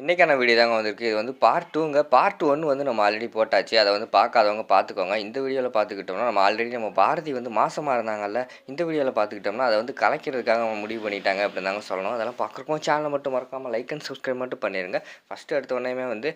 இன்றைக்கான வீடியோ தாங்க வந்திருக்கு. இது வந்து பார்ட் டூங்க பார்ட் ஒன் வந்து நம்ம ஆல்ரெடி போட்டாச்சு. அதை வந்து பார்க்காதவங்க பார்த்துக்கோங்க. இந்த வீடியோவில் பார்த்துக்கிட்டோம்னா நம்ம ஆல்ரெடி நம்ம பாரதி வந்து மாசமாக இருந்தாங்கல்ல. இந்த வீடியோவில் பார்த்துக்கிட்டோம்னா அதை வந்து கலைக்கிறதுக்காக அவங்க முடிவு பண்ணிட்டாங்க அப்படின்னு தாங்க சொல்லணும். அதெல்லாம் பார்க்குறக்கும் சேனலை மட்டும் மறக்காமல் லைக் அண்ட் சப்ஸ்கிரைப் மட்டும் பண்ணிடுங்க ஃபஸ்ட்டு எடுத்த உடனே வந்து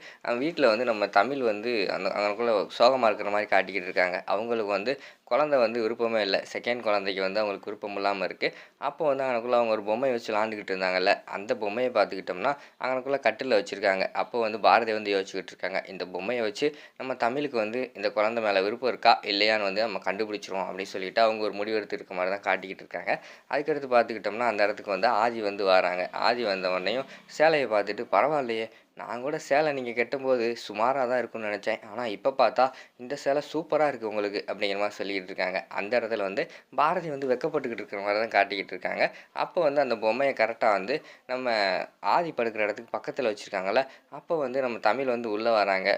வீட்டில் வந்து நம்ம தமிழ் வந்து அந்த அங்கனுக்குள்ளே சோகமாக இருக்கிற மாதிரி காட்டிக்கிட்டு இருக்காங்க. அவங்களுக்கு வந்து குழந்தை வந்து விருப்பமே இல்லை. செகண்ட் குழந்தைக்கு வந்து அவங்களுக்கு விருப்பம் இல்லாமல் இருக்குது அப்போ வந்து அங்கனக்குள்ளே அவங்க ஒரு பொம்மையை வச்சு விளாண்டுக்கிட்டு இருந்தாங்கல்ல. அந்த பொம்மையை பார்த்துக்கிட்டோம்னா அங்கனக்குள்ளே கட்டில் வச்சுருக்காங்க. அப்போ வந்து பாரதி வந்து யோசிச்சுக்கிட்டு இருக்காங்க. இந்த பொம்மையை வச்சு நம்ம தமிழுக்கு வந்து இந்த குழந்தை மேலே விருப்பம் இருக்கா? இல்லையான்னு வந்து நம்ம கண்டுபிடிச்சிருவோம் அப்படின்னு சொல்லிட்டு அவங்க ஒரு முடிவெடுத்து இருக்க மாதிரி தான் காட்டிக்கிட்டு இருக்காங்க. அதுக்கடுத்து பார்த்துக்கிட்டோம்னா அந்த இடத்துக்கு வந்து ஆதி வந்து வராங்க. ஆதி வந்த உடனேயும் சேலையை பார்த்துட்டு பரவாயில்லையே நான் கூட சேலை நீங்கள் கெட்டும்போது சுமாராக தான் இருக்கும்னு நினச்சேன். ஆனால் இப்போ பார்த்தா இந்த சேலை சூப்பராக இருக்குது உங்களுக்கு அப்படிங்கிற மாதிரி சொல்லிக்கிட்டு இருக்காங்க. அந்த இடத்துல வந்து பாரதி வந்து வெக்கப்பட்டுக்கிட்டு இருக்கிற மாதிரி தான் காட்டிக்கிட்டு இருக்காங்க. அப்போ வந்து அந்த பொம்மையை கரெக்டாக வந்து நம்ம ஆதி படுக்கிற இடத்துக்கு பக்கத்தில் வச்சுருக்காங்கல்ல அப்போ வந்து நம்ம தமிழ் வந்து உள்ளே வராங்க.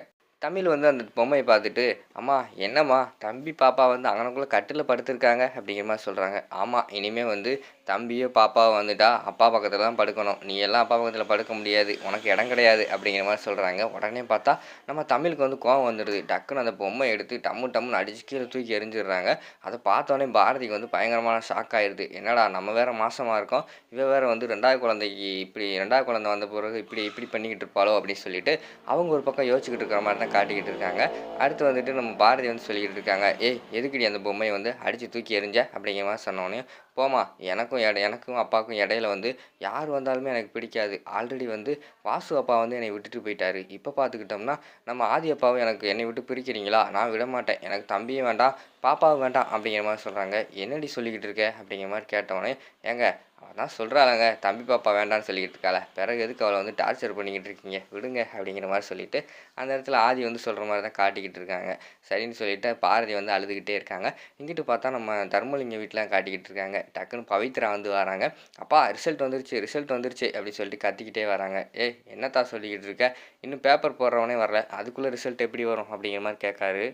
தமிழ் வந்து அந்த பொம்மையை பார்த்துட்டு அம்மா என்னம்மா தம்பி பாப்பா வந்து அங்கனக்குள்ளே கட்டில் படுத்திருக்காங்க அப்படிங்கிற மாதிரி சொல்கிறாங்க ஆமாம் இனிமேல் வந்து தம்பியோ பாப்பாவோ வந்துட்டா அப்பா பக்கத்தில் தான் படுக்கணும். நீ எல்லாம் அப்பா பக்கத்தில் படுக்க முடியாது. உனக்கு இடம் கிடையாது அப்படிங்கிற மாதிரி சொல்கிறாங்க உடனே பார்த்தா நம்ம தமிழுக்கு வந்து கோவம் வந்துடுது. டக்குன்னு அந்த பொம்மை எடுத்து டம்மு டம்முன்னு அடிச்சு கீழே தூக்கி எரிஞ்சிடுறாங்க அதை பார்த்தோன்னே பாரதிக்கு வந்து பயங்கரமான ஷாக் ஆயிடுது என்னடா நம்ம வேறு மாசமாக இருக்கோம். இவ வேறு வந்து ரெண்டாவது குழந்தைக்கு இப்படி ரெண்டாவது குழந்தை வந்த பிறகு இப்படி இப்படி பண்ணிக்கிட்டு இருப்பாளோ அப்படின்னு சொல்லிட்டு அவங்க ஒரு பக்கம் யோசிச்சுக்கிட்டு இருக்கிற மாதிரி தான் காட்டிக்கிட்டு இருக்காங்க. அடுத்து வந்துட்டு நம்ம பாரதி வந்து சொல்லிக்கிட்டு இருக்காங்க. ஏய் எதுக்குடி அந்த பொம்மையை வந்து அடித்து தூக்கி எறிஞ்ச? அப்படிங்கிற மாதிரி சொன்னோன்னே போமா எனக்கும் எடை எனக்கும் அப்பாவுக்கும் இடையில வந்து யார் வந்தாலுமே எனக்கு பிடிக்காது. ஆல்ரெடி வந்து வாசு அப்பா வந்து என்னை விட்டுட்டு போயிட்டாரு. இப்போ பார்த்துக்கிட்டோம்னா நம்ம ஆதி அப்பாவும் எனக்கு என்னை விட்டு பிரிக்கிறீங்களா? நான் விட மாட்டேன் எனக்கு தம்பியும் வேண்டாம். பாப்பாவும் வேண்டாம் அப்படிங்கிற மாதிரி சொல்கிறாங்க என்னடி சொல்லிக்கிட்டு இருக்க? அப்படிங்கிற மாதிரி கேட்டவொடனே ஏங்க அவள் தான் சொல்கிறாங்க தம்பி பாப்பா வேண்டான்னு சொல்லிக்கிட்டு இருக்காள. பிறகு எதுக்கு அவளை வந்து டார்ச்சர் பண்ணிக்கிட்டு இருக்கீங்க? விடுங்க அப்படிங்கிற மாதிரி சொல்லிட்டு அந்த இடத்துல ஆதி வந்து சொல்கிற மாதிரி தான் காட்டிக்கிட்டு இருக்காங்க. சரின்னு சொல்லிட்டு பாரதி வந்து அழுதுகிட்டே இருக்காங்க. இங்கிட்டு பார்த்தா நம்ம தர்மலிங்க வீட்டிலாம் காட்டிக்கிட்டு இருக்காங்க. டக்குன்னு பவித்ரா வந்து வராங்க. அப்பா ரிசல்ட் வந்துருச்சு ரிசல்ட் வந்துருச்சு அப்படின்னு சொல்லிட்டு கத்திக்கிட்டே வராங்க. ஏய் என்னத்தா சொல்லிக்கிட்டு இருக்க? இன்னும் பேப்பர் போடுறவனே வரல. அதுக்குள்ளே ரிசல்ட் எப்படி வரும்? அப்படிங்கிற மாதிரி கேட்காரு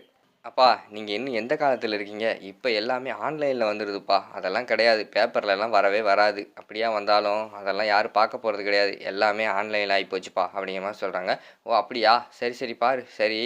அப்பா நீங்கள் இன்னும் எந்த காலத்தில் இருக்கீங்க? இப்போ எல்லாமே ஆன்லைனில் வந்துடுதுப்பா அதெல்லாம் கிடையாது. பேப்பர்லலாம் வரவே வராது. அப்படியா வந்தாலும் அதெல்லாம் யாரும் பார்க்க போகிறது கிடையாது. எல்லாமே ஆன்லைனில் ஆகிப்போச்சுப்பா அப்படிங்கிற மாதிரி சொல்கிறாங்க ஓ அப்படியா? சரி சரி பாரு. சரி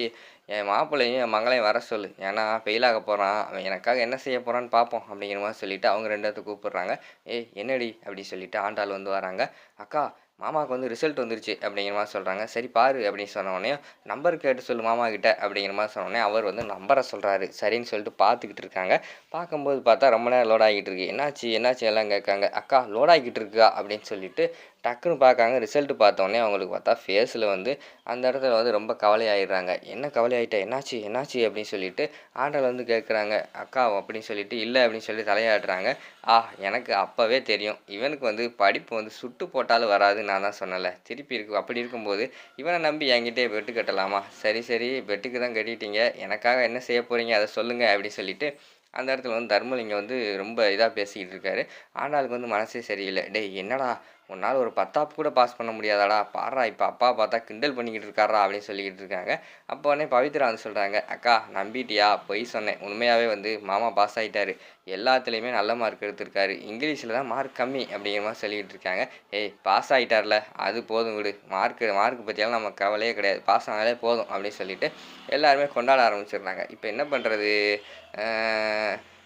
என் மாப்பிள்ளையும் என் மங்களையும் வர சொல்லு. ஏன்னா ஃபெயிலாக போகிறான் அவன் எனக்காக என்ன செய்ய போகிறான்னு பார்ப்போம் அப்படிங்கிற மாதிரி சொல்லிவிட்டு அவங்க ரெண்டு கூப்பிட்றாங்க. ஏய் என்னடி? அப்படி சொல்லிவிட்டு ஆண்டாள் வந்து வராங்க. அக்கா மாமாவுக்கு வந்து ரிசல்ட் வந்துருச்சு அப்படிங்கிற மாதிரி சொல்கிறாங்க சரி பாரு அப்படின்னு சொன்னோடனே நம்பர் கேட்டு சொல்லு மாமா கிட்ட அப்படிங்கிற மாதிரி சொன்னோடனே அவர் வந்து நம்பரை சொல்கிறாரு சரின்னு சொல்லிட்டு பார்த்துக்கிட்டு இருக்காங்க. பார்க்கும்போது பார்த்தா ரொம்ப நேரம் லோட் ஆகிட்டு இருக்கு. என்னாச்சு? என்னாச்சு? எல்லாம் கேட்காங்க. அக்கா லோட் ஆகிக்கிட்டு இருக்கா? அப்படின்னு சொல்லிட்டு டக்குன்னு பார்க்காங்க. ரிசல்ட்டு பார்த்தோன்னே அவங்களுக்கு பார்த்தா ஃபேஸில் வந்து அந்த இடத்துல வந்து ரொம்ப கவலையாயிடுறாங்க. என்ன கவலையாயிட்டா? என்னாச்சு? என்னாச்சு? அப்படின்னு சொல்லிட்டு ஆண்டல் வந்து கேட்குறாங்க. அக்கா அப்படின்னு சொல்லிட்டு இல்லை அப்படின்னு சொல்லி தலையாடுறாங்க ஆ எனக்கு அப்போவே தெரியும். இவனுக்கு வந்து படிப்பு வந்து சுட்டு போட்டாலும் வராது நான் தான் சொன்னல திருப்பி இருக்கு அப்படி இருக்கும்போது இவனை நம்பி என்கிட்டே பெட்டு கட்டலாமா? சரி சரி. பெட்டுக்கு தான் கட்டிட்டீங்க. எனக்காக என்ன செய்ய போகிறீங்க அதை சொல்லுங்கள் அப்படின்னு சொல்லிட்டு அந்த இடத்துல வந்து தர்மலிங்கம் வந்து ரொம்ப இதாக பேசிக்கிட்டு இருக்காரு. ஆண்டாளுக்கு வந்து மனசே சரியில்லை. டேய் என்னடா? உன்னால் ஒரு பத்தாப்பு கூட பாஸ் பண்ண முடியாதாடா. பாடுறா இப்போ அப்பா பார்த்தா கிண்டல் பண்ணிக்கிட்டு இருக்காரா அப்படின்னு சொல்லிக்கிட்டு இருக்காங்க. அப்போ உடனே பவித்ரா வந்து சொல்கிறாங்க அக்கா நம்பிட்டியா? பொய் சொன்னேன். உண்மையாகவே வந்து மாமா பாஸ் ஆகிட்டாரு எல்லாத்துலேயுமே நல்ல மார்க் எடுத்திருக்காரு. இங்கிலீஷில் தான் மார்க் கம்மி அப்படிங்கிற மாதிரி சொல்லிக்கிட்டு இருக்காங்க. ஏய் பாஸ் ஆகிட்டார்ல அது போதும் விடு. மார்க் மார்க் பற்றியெல்லாம் நம்ம கவலையே கிடையாது. பாஸ் ஆனாலே போதும் அப்படின்னு சொல்லிட்டு எல்லாருமே கொண்டாட ஆரம்பிச்சிடுறாங்க. இப்போ என்ன பண்ணுறது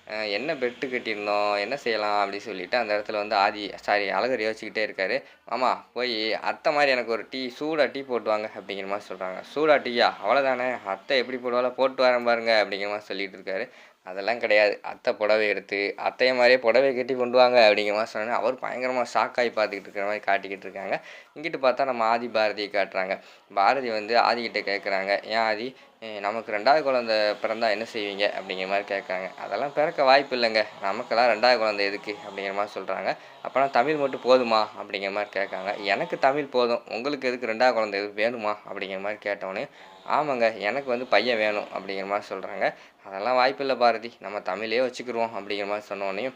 என்ன பெட்டு கட்டியிருந்தோம் என்ன செய்யலாம் அப்படின்னு சொல்லிட்டு அந்த இடத்துல வந்து ஆதி சாரி அழகர் யோசிச்சுக்கிட்டே இருக்காரு. மாமா போய் அத்தை மாதிரி எனக்கு ஒரு டீ சூடாக டீ போட்டுவாங்க அப்படிங்கிற மாதிரி சொல்கிறாங்க சூடா டீயா? அவ்வளோதானே அத்தை எப்படி போடுவாளோ போட்டு வரேன் பாருங்க அப்படிங்கிற மாதிரி சொல்லிட்டு இருக்காரு. அதெல்லாம் கிடையாது. அத்தை புடவை எடுத்து அத்தைய மாதிரியே புடவை கட்டி கொண்டு வாங்க அப்படிங்கிற மாதிரி சொன்னேன் அவர் பயங்கரமாக ஷாக்காகி பார்த்துக்கிட்டு இருக்கிற மாதிரி காட்டிக்கிட்டு இருக்காங்க. இங்கிட்டு பார்த்தா நம்ம ஆதி பாரதியை காட்டுறாங்க. பாரதி வந்து ஆதிக்கிட்ட கேட்குறாங்க ஏன் ஆதி நமக்கு ரெண்டாவது குழந்தை பிறந்தா என்ன செய்வீங்க? அப்படிங்கிற மாதிரி கேட்குறாங்க. அதெல்லாம் பிறக்க வாய்ப்பு இல்லைங்க. நமக்கெல்லாம் ரெண்டாவது குழந்தை எதுக்கு? அப்படிங்கிற மாதிரி சொல்கிறாங்க அப்போனா தமிழ் மட்டும் போதுமா? அப்படிங்கிற மாதிரி கேட்காங்க எனக்கு தமிழ் போதும். உங்களுக்கு எதுக்கு ரெண்டாவது குழந்தை எதுக்கு வேணுமா? அப்படிங்கிற மாதிரி கேட்டோன்னே ஆமாங்க எனக்கு வந்து பையன் வேணும். அப்படிங்கிற மாதிரி சொல்கிறாங்க அதெல்லாம் வாய்ப்பில்லை பாரதி. நம்ம தமிழே வச்சுக்கிருவோம். அப்படிங்கிற மாதிரி சொன்னோடனையும்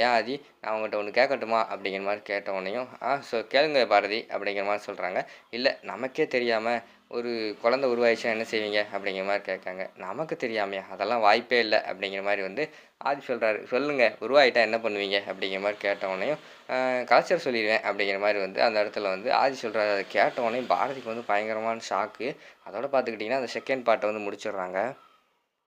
ஏன் ஆதி நான் அவங்ககிட்ட ஒன்று கேட்கட்டுமா? அப்படிங்கிற மாதிரி கேட்டவொடனையும் ஆ சொ கேளுங்க பாரதி. அப்படிங்கிற மாதிரி சொல்கிறாங்க இல்லை நமக்கே தெரியாமல் ஒரு குழந்த உருவாயிடுச்சுன்னா என்ன செய்வீங்க? அப்படிங்கிற மாதிரி கேட்காங்க. நமக்கு தெரியாமையா? அதெல்லாம் வாய்ப்பே இல்லை அப்படிங்கிற மாதிரி வந்து ஆதி சொல்கிறாரு சொல்லுங்கள் உருவாயிட்டா என்ன பண்ணுவீங்க? அப்படிங்கிற மாதிரி கேட்டவொடனையும் கல்ச்சர் சொல்லிடுவேன் அப்படிங்கிற மாதிரி வந்து அந்த இடத்துல வந்து ஆதி சொல்கிறாரு அதை கேட்டவொடனே பாரதிக்கு வந்து பயங்கரமான ஷாக்கு அதோட பார்த்துக்கிட்டிங்கன்னா அந்த செகண்ட் பார்ட்டை வந்து முடிச்சிடுறாங்க.